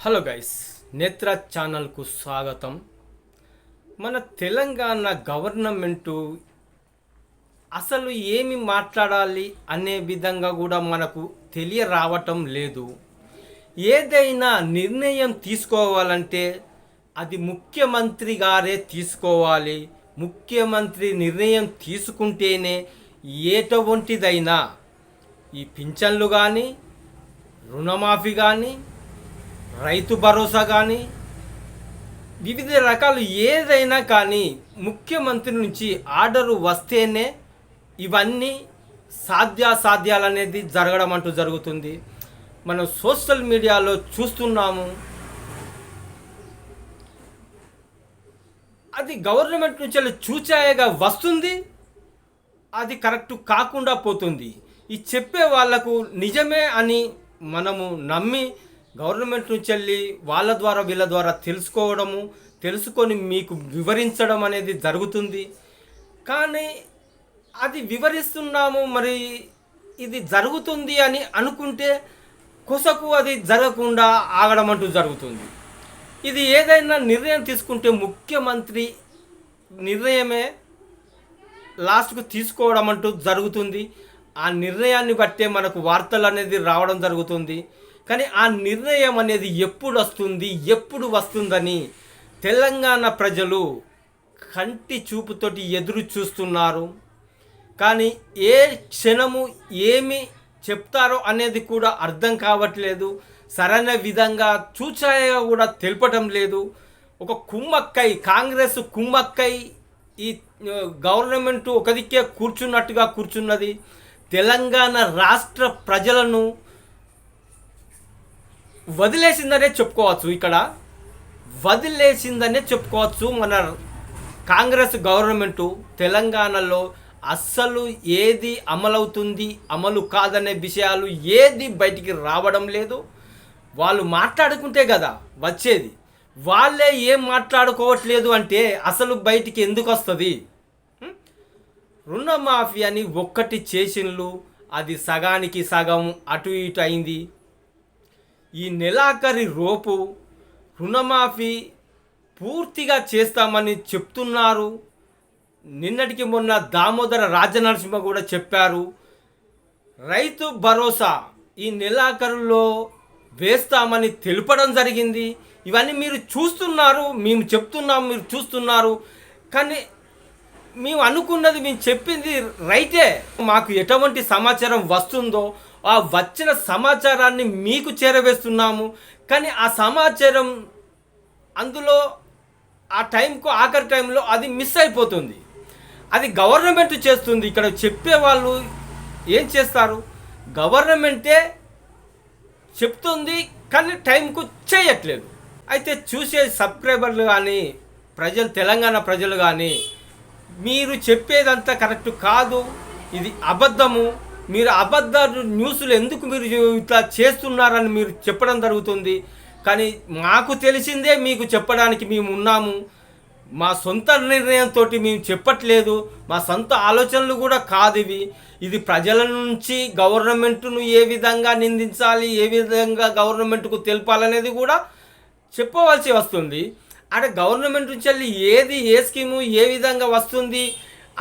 Hello guys నేత్ర ఛానల్కు స్వాగతం. మన తెలంగాణ గవర్నమెంటు అసలు ఏమి మాట్లాడాలి అనే విధంగా కూడా మనకు తెలియరావటం లేదు. ఏదైనా నిర్ణయం తీసుకోవాలంటే అది ముఖ్యమంత్రి గారే తీసుకోవాలి. ముఖ్యమంత్రి నిర్ణయం తీసుకుంటేనే ఎటువంటిదైనా ఈ పింఛన్లు కానీ రుణమాఫీ కానీ రైతు భరోసా కానీ వివిధ రకాలు ఏదైనా కానీ ముఖ్యమంత్రి నుంచి ఆర్డరు వస్తేనే ఇవన్నీ సాధ్యాసాధ్యాలు అనేది జరగడం అంటూ జరుగుతుంది. మనం సోషల్ మీడియాలో చూస్తున్నాము. అది గవర్నమెంట్ నుంచి చూచాయగా వస్తుంది అది కరెక్ట్ కాకుండా పోతుంది. ఈ చెప్పే వాళ్ళకు నిజమే అని మనము నమ్మి గవర్నమెంట్ నుంచి వెళ్ళి వాళ్ళ ద్వారా వీళ్ళ ద్వారా తెలుసుకోవడము తెలుసుకొని మీకు వివరించడం అనేది జరుగుతుంది. కానీ అది వివరిస్తున్నాము మరి ఇది జరుగుతుంది అని అనుకుంటే కొసకు అది జరగకుండా ఆగడం అంటూ జరుగుతుంది. ఇది ఏదైనా నిర్ణయం తీసుకుంటే ముఖ్యమంత్రి నిర్ణయమే లాస్ట్కు తీసుకోవడం అంటూ జరుగుతుంది. ఆ నిర్ణయాన్ని బట్టే మనకు వార్తలు అనేది రావడం జరుగుతుంది. కానీ ఆ నిర్ణయం అనేది ఎప్పుడు వస్తుంది ఎప్పుడు వస్తుందని తెలంగాణ ప్రజలు కంటి చూపుతోటి ఎదురు చూస్తున్నారు. కానీ ఏ క్షణము ఏమి చెప్తారో అనేది కూడా అర్థం కావట్లేదు. సరైన విధంగా చూచాయగా కూడా తెలపటం లేదు. ఒక కుమ్మక్కై కాంగ్రెస్ కుమ్మక్కై ఈ గవర్నమెంటు గవర్నమెంట్ ఒక దిక్కే కూర్చున్నట్టుగా కూర్చున్నది. తెలంగాణ రాష్ట్ర ప్రజలను వదిలేసిందనే చెప్పుకోవచ్చు ఇక్కడ. వదిలేసిందనే చెప్పుకోవచ్చు మన కాంగ్రెస్ గవర్నమెంటు తెలంగాణలో అస్సలు ఏది అమలవుతుంది అమలు కాదనే విషయాలు ఏది బయటికి రావడం లేదు. వాళ్ళు మాట్లాడుకుంటే కదా వచ్చేది. వాళ్ళే ఏం మాట్లాడుకోవట్లేదు అంటే అసలు బయటికి ఎందుకు వస్తుంది? రుణమాఫీ అని ఒక్కటి చేసిన్లు అది సగానికి సగం అటు ఇటు అయింది. ఈ నెలాఖరి రోపు రుణమాఫీ పూర్తిగా చేస్తామని చెప్తున్నారు. నిన్నటికి మొన్న దామోదర రాజనరసింహ కూడా చెప్పారు. రైతు భరోసా ఈ నెలాఖరులో వేస్తామని తెలుపడం జరిగింది. ఇవన్నీ మీరు చూస్తున్నారు మేము చెప్తున్నాం మీరు చూస్తున్నారు. కానీ మేము అనుకున్నది మేము చెప్పింది రైటే. మాకు ఎటువంటి సమాచారం వస్తుందో ఆ వచ్చిన సమాచారాన్ని మీకు చేరవేస్తున్నాము. కానీ ఆ సమాచారం అందులో ఆ టైంకు ఆఖరి టైంలో అది మిస్ అయిపోతుంది. అది గవర్నమెంట్ చేస్తుంది. ఇక్కడ చెప్పే వాళ్ళు ఏం చేస్తారు? గవర్నమెంటే చెప్తుంది కానీ టైంకు చేయట్లేదు. అయితే చూసే సబ్స్క్రైబర్లు కానీ ప్రజలు తెలంగాణ ప్రజలు కానీ మీరు చెప్పేదంతా కరెక్ట్ కాదు. ఇది అబద్ధము. మీరు అబద్ధ న్యూస్లు ఎందుకు మీరు ఇట్లా చేస్తున్నారని మీరు చెప్పడం జరుగుతుంది. కానీ మాకు తెలిసిందే మీకు చెప్పడానికి మేము ఉన్నాము. మా సొంత నిర్ణయంతో మేము చెప్పట్లేదు. మా సొంత ఆలోచనలు కూడా కాదు ఇవి. ఇది ప్రజల నుంచి గవర్నమెంట్ను ఏ విధంగా నిందించాలి ఏ విధంగా గవర్నమెంట్కు తెలపాలనేది కూడా చెప్పవలసి వస్తుంది. అంటే గవర్నమెంట్ నుంచి వెళ్ళి ఏది ఏ స్కీము ఏ విధంగా వస్తుంది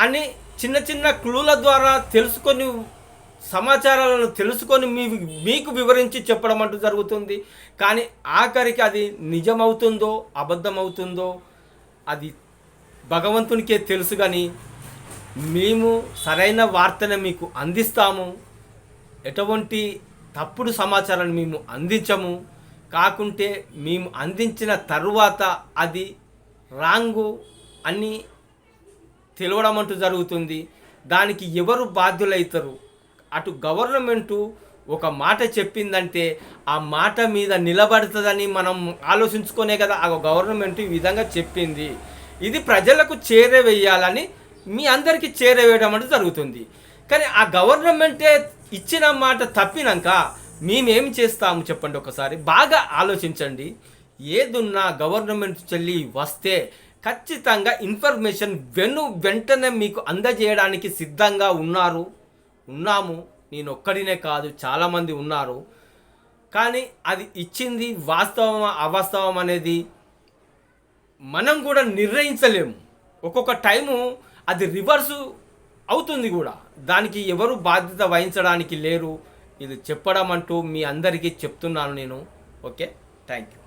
అని చిన్న చిన్న క్లూల ద్వారా తెలుసుకొని సమాచారాలను తెలుసుకొని మీ మీకు వివరించి చెప్పడం అంటూ జరుగుతుంది. కానీ ఆఖరికి అది నిజమవుతుందో అబద్ధమవుతుందో అది భగవంతునికే తెలుసు కానీ మేము సరైన వార్తను మీకు అందిస్తాము. ఎటువంటి తప్పుడు సమాచారాన్ని మేము అందించము. కాకుంటే మేము అందించిన తరువాత అది రాంగు అని తెలవడం అంటూ జరుగుతుంది. దానికి ఎవరు బాధ్యులవుతారు అటు గవర్నమెంటు ఒక మాట చెప్పిందంటే ఆ మాట మీద నిలబడుతుందని మనం ఆలోచించుకునే కదా ఆ గవర్నమెంట్ ఈ విధంగా చెప్పింది. ఇది ప్రజలకు చేరవేయాలని మీ అందరికీ చేరవేయడం అంటే జరుగుతుంది. కానీ ఆ గవర్నమెంటే ఇచ్చిన మాట తప్పినాక మేమేం చేస్తాము చెప్పండి ఒకసారి? బాగా ఆలోచించండి. ఏదున్నా గవర్నమెంట్ చెల్లి వస్తే ఖచ్చితంగా ఇన్ఫర్మేషన్ వెను వెంటనే మీకు అందజేయడానికి సిద్ధంగా ఉన్నారు. ఉన్నాము నేను ఒక్కడినే కాదు చాలామంది ఉన్నారు. కానీ అది ఇచ్చింది వాస్తవం అవాస్తవం అనేది మనం కూడా నిర్ణయించలేము. ఒక్కొక్క టైము అది రివర్సు అవుతుంది కూడా. దానికి ఎవరు బాధ్యత వహించడానికి లేరు. ఇది చెప్పడం అంటూ మీ అందరికీ చెప్తున్నాను నేను. ఓకే? Thank you